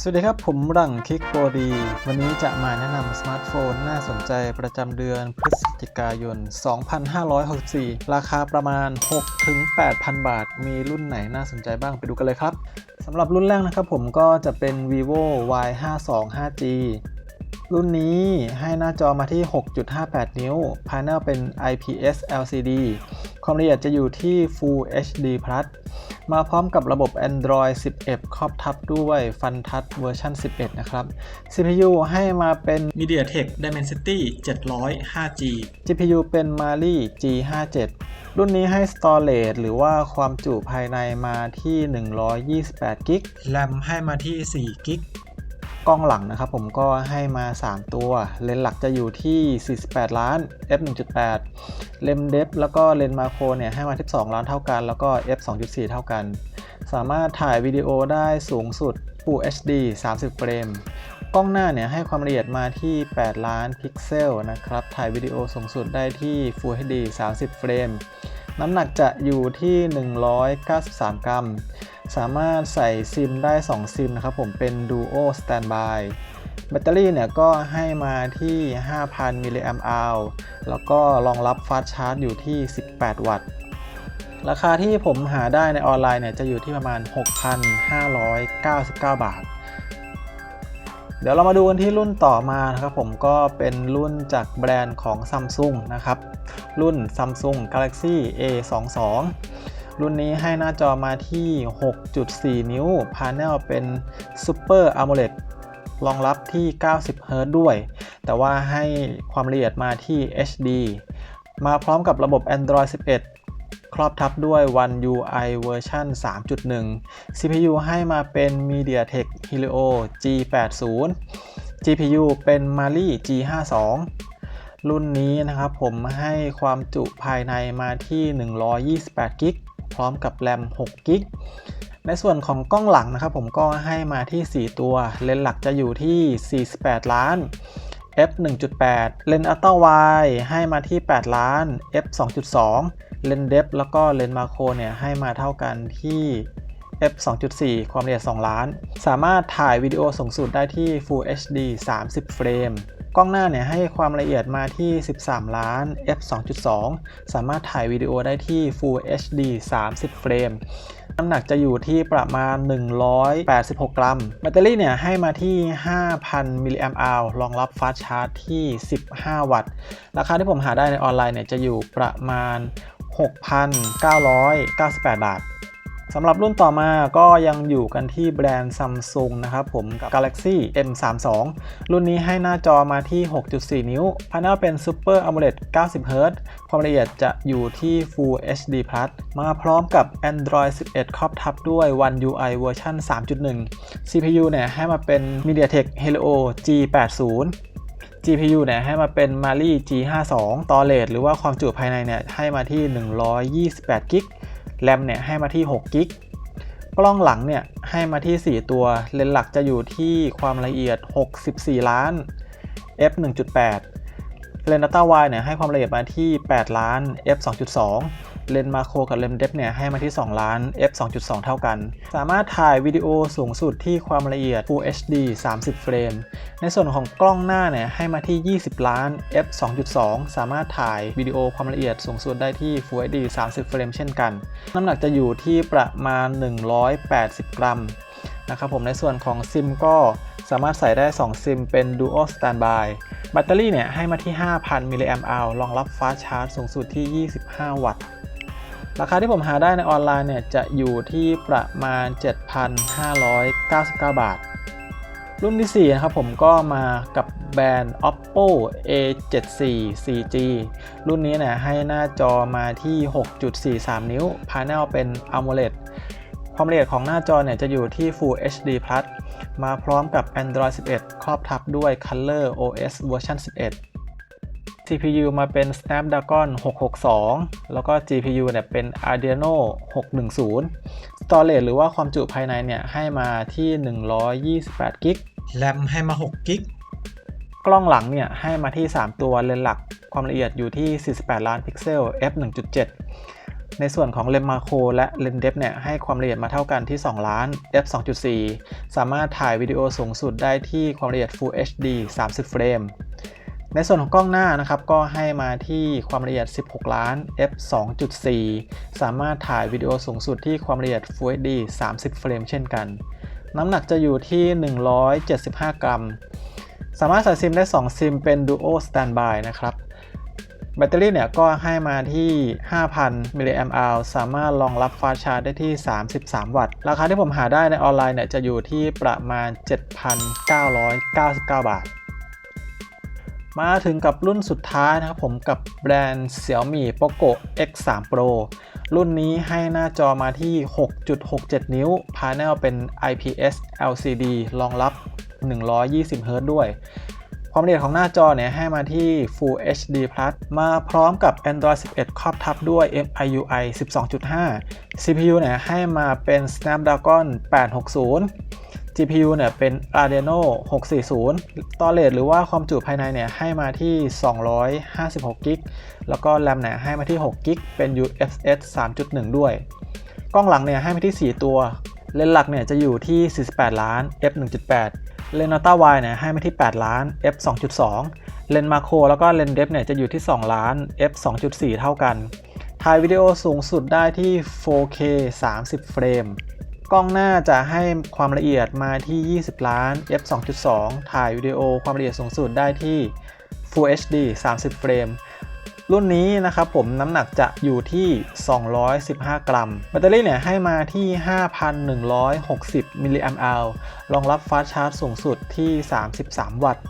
สวัสดีครับ ผมหลังคิกโปรดี วันนี้จะมาแนะนำสมาร์ทโฟนน่าสนใจประจำเดือนพฤศจิกายน 2564 ราคาประมาณ 6-8,000 บาท มีรุ่นไหนน่าสนใจบ้างไปดูกันเลยครับสำหรับรุ่นแรกนะครับผมก็จะเป็น vivo y52 5g รุ่นนี้ให้หน้าจอมาที่ 6.58 นิ้ว ภายในเป็น IPS LCD ความละเอียดจะอยู่ที่ Full HD Plus มาพร้อมกับระบบ Android 11 ครอบทับด้วย FunTouch เวอร์ชัน11 นะครับ CPU ให้มาเป็น MediaTek Dimensity 700 5G GPU เป็น Mali G57 รุ่นนี้ให้ Storage หรือว่าความจุภายในมาที่ 128 g b RAM ให้มาที่4 g b กล้องหลังนะครับผมก็ให้มา 3 ตัว เลนส์หลักจะอยู่ที่ 48 ล้าน f 1.8 เลนส์เดฟแล้วก็เลนส์มาโครเนี่ยให้มา 12 ล้านเท่ากัน แล้วก็ f 2.4 เท่ากัน สามารถถ่ายวิดีโอได้สูงสุด Full HD 30 เฟรม กล้องหน้าเนี่ยให้ความละเอียดมาที่ 8 ล้านพิกเซลนะครับ ถ่ายวิดีโอสูงสุดได้ที่ Full HD 30 เฟรม น้ำหนักจะอยู่ที่ 193 กรัม สามารถใส่ซิมได้ 2 ซิมนะครับผมเป็น Duo Standby แบตเตอรี่เนี่ยก็ให้มาที่ 5,000 มิลลิแอมป์อวแล้วก็รองรับฟาสต์ชาร์จอยู่ที่ 18 วัตต์ ราคาที่ผมหาได้ในออนไลน์เนี่ยจะอยู่ที่ประมาณ 6,599 บาท เดี๋ยวเรามาดูกันที่รุ่นต่อมานะครับผมก็เป็นรุ่นจากแบรนด์ของ Samsung นะครับ รุ่น Samsung Galaxy A22 รุ่นนี้ให้หน้าจอมาที่ 6.4 นิ้ว พาเนลเป็น Super AMOLED รองรับที่ 90 Hz ด้วย แต่ว่าให้ความละเอียดมาที่ HD มาพร้อมกับระบบ Android 11 ครอบทับด้วย One UI เวอร์ชัน3.1 CPU ให้มาเป็น MediaTek Helio G80 GPU เป็น Mali G52 รุ่นนี้นะครับผมให้ความจุภายในมาที่ 128 g b พร้อมกับแรม6 g b ในส่วนของกล้องหลังนะครับผมก็ให้มาที่ 4 ตัว เลนส์หลักจะอยู่ที่ 48 ล้าน f 1.8 เลนส์อัลตร้าไวให้มาที่ 8 ล้าน f 2.2 เลนส์เดฟแล้วก็เลนส์มาโครเนี่ยให้มาเท่ากันที่ f 2.4 ความละเอียด 2 ล้าน สามารถถ่ายวิดีโอสูงสุดได้ที่ Full HD 30 เฟรม กล้องหน้าเนี่ยให้ความละเอียดมาที่ 13 ล้าน f 2.2 สามารถถ่ายวิดีโอได้ที่ Full HD 30 เฟรม น้ำหนักจะอยู่ที่ประมาณ 186 กรัม แบตเตอรี่เนี่ยให้มาที่ 5,000 มิลลิแอมป์อวรองรับฟาสชาร์จที่ 15 วัตต์ ราคาที่ผมหาได้ในออนไลน์เนี่ยจะอยู่ประมาณ 6,998 บาท สำหรับรุ่นต่อมาก็ยังอยู่กันที่แบรนด์ Samsung นะครับผมกับ Galaxy M32 รุ่นนี้ให้หน้าจอมาที่ 6.4 นิ้วพาเนลเป็น Super AMOLED 90 Hz ความละเอียดจะอยู่ที่ Full HD Plus มาพร้อมกับ Android 11 ครอบทับด้วย One UI เวอร์ชัน3.1 CPU เนี่ยให้มาเป็น MediaTek Helio G80 GPU เนี่ยให้มาเป็น Mali G52 Storage หรือว่าความจุภายในเนี่ยให้มาที่ 128 g b แรมเนี่ยให้มาที่6กิกกล้องหลังเนี่ยให้มาที่ 4 ตัว เลนส์หลักจะอยู่ที่ความละเอียด 64 ล้าน f 1.8เลนส์อัลตร้าไวเนี่ยให้ความละเอียดมาที่ 8 ล้าน f 2.2 เลนส์มาโครกับเลนส์เดฟเนี่ยให้มาที่ 2 ล้าน f 2.2 เท่ากัน สามารถถ่ายวิดีโอสูงสุดที่ความละเอียด Full HD 30 เฟรม ในส่วนของกล้องหน้าเนี่ยให้มาที่ 20 ล้าน f 2.2 สามารถถ่ายวิดีโอความละเอียดสูงสุดได้ที่ Full HD 30 เฟรมเช่นกัน น้ำหนักจะอยู่ที่ประมาณ 180 กรัมนะครับผมในส่วนของซิมก็สามารถใส่ได้ 2 ซิมเป็น Duo Standby แบตเตอรี่เนี่ยให้มาที่ 5,000 มิลลิแอมป์อวรองรับฟ้าชาร์จสูงสุดที่ 25 วัตต์ ราคาที่ผมหาได้ในออนไลน์เนี่ยจะอยู่ที่ประมาณ 7,599 บาท รุ่นที่4นะครับผมก็มากับแบรนด์ oppo a74 4g รุ่นนี้เนี่ยให้หน้าจอมาที่ 6.43 นิ้ว พาเนลเป็น AMOLED ความละเอียดของหน้าจอเนี่ยจะอยู่ที่ Full HD Plus มาพร้อมกับ Android 11 ครอบทับด้วย Color OS เวอร์ชัน11 CPU มาเป็น Snapdragon 662 แล้วก็ GPU เนี่ยเป็น Adreno 610 Storage หรือว่าความจุภายในเนี่ยให้มาที่ 128 g b RAM ให้มา 6 g b กล้องหลังเนี่ยให้มาที่ 3 ตัวเลนส์หลักความละเอียดอยู่ที่ 48 ล้านพิกเซล f 1.7 ในส่วนของเลนส์มาโครและเลนส์เดฟเนี่ยให้ความละเอียดมาเท่ากันที่ 2 ล้าน f 2.4 สามารถถ่ายวิดีโอสูงสุดได้ที่ความละเอียด Full HD 30 เฟรม ในส่วนของกล้องหน้านะครับก็ให้มาที่ความละเอียด 16 ล้าน f 2.4 สามารถถ่ายวิดีโอสูงสุดที่ความละเอียด Full HD 30 เฟรมเช่นกัน น้ำหนักจะอยู่ที่ 175 กรัม สามารถใส่ซิมได้ 2 ซิมเป็น Duo Standby นะครับแบตเตอรี่เนี่ยก็ให้มาที่ 5,000 มิลลิแอมป์สามารถรองรับฟาชาร์จได้ที่ 33 วัตต์ ราคาที่ผมหาได้ในออนไลน์เนี่ยจะอยู่ที่ประมาณ 7,999 บาท มาถึงกับรุ่นสุดท้ายนะครับผมกับแบรนด์ Xiaomi Poco X3 Pro รุ่นนี้ให้หน้าจอมาที่ 6.67 นิ้ว พา n e l เป็น IPS LCD รองรับ 120 Hz ด้วย ความละเอียดของหน้าจอเนี่ยให้มาที่ Full HD Plus มาพร้อมกับ Android 11 ครอบทับด้วย MIUI 12.5 CPU เนี่ยให้มาเป็น Snapdragon 860 GPU เนี่ยเป็น Adreno 640 Storage หรือว่าความจุภายในเนี่ยให้มาที่ 256 g b แล้วก็ RAM เนี่ยให้มาที่6 g b เป็น UFS 3.1 ด้วย กล้องหลังเนี่ยให้มาที่ 4 ตัว เลนส์หลักเนี่ยจะอยู่ที่ 48 ล้าน f 1.8 เลนส์อัลต้าไวเนี่ยให้มาที่ 8 ล้าน f 2.2 เลนส์มาโครแล้วก็เลนส์เดฟเนี่ยจะอยู่ที่ 2 ล้าน f 2.4 เท่ากัน ถ่ายวิดีโอสูงสุดได้ที่ 4K 30 เฟรม กล้องหน้าจะให้ความละเอียดมาที่ 20 ล้าน f 2.2 ถ่ายวิดีโอความละเอียดสูงสุดได้ที่ Full HD 30 เฟรม รุ่นนี้นะครับผมน้ำหนักจะอยู่ที่ 215 กรัม แบตเตอรี่เนี่ยให้มาที่ 5,160 มิลลิแอมป์อรองรับฟาสชาร์จสูงสุดที่ 33 วัตต์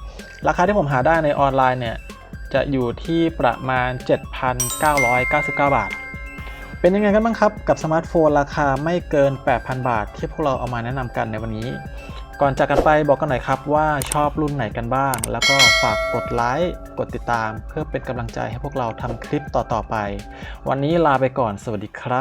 ราคาที่ผมหาได้ในออนไลน์เนี่ยจะอยู่ที่ประมาณ 7,999 บาท เป็นยังไงกันบ้างครับ กับสมาร์ทโฟนราคาไม่เกิน 8,000 บาท ที่พวกเราเอามาแนะนำกันในวันนี้ ก่อนจากกันไปบอกกันหน่อยครับว่าชอบรุ่นไหนกันบ้าง แล้วก็ฝากกดไลค์กดติดตาม เพื่อเป็นกำลังใจให้พวกเราทำคลิปต่อๆไป วันนี้ลาไปก่อนสวัสดีครับ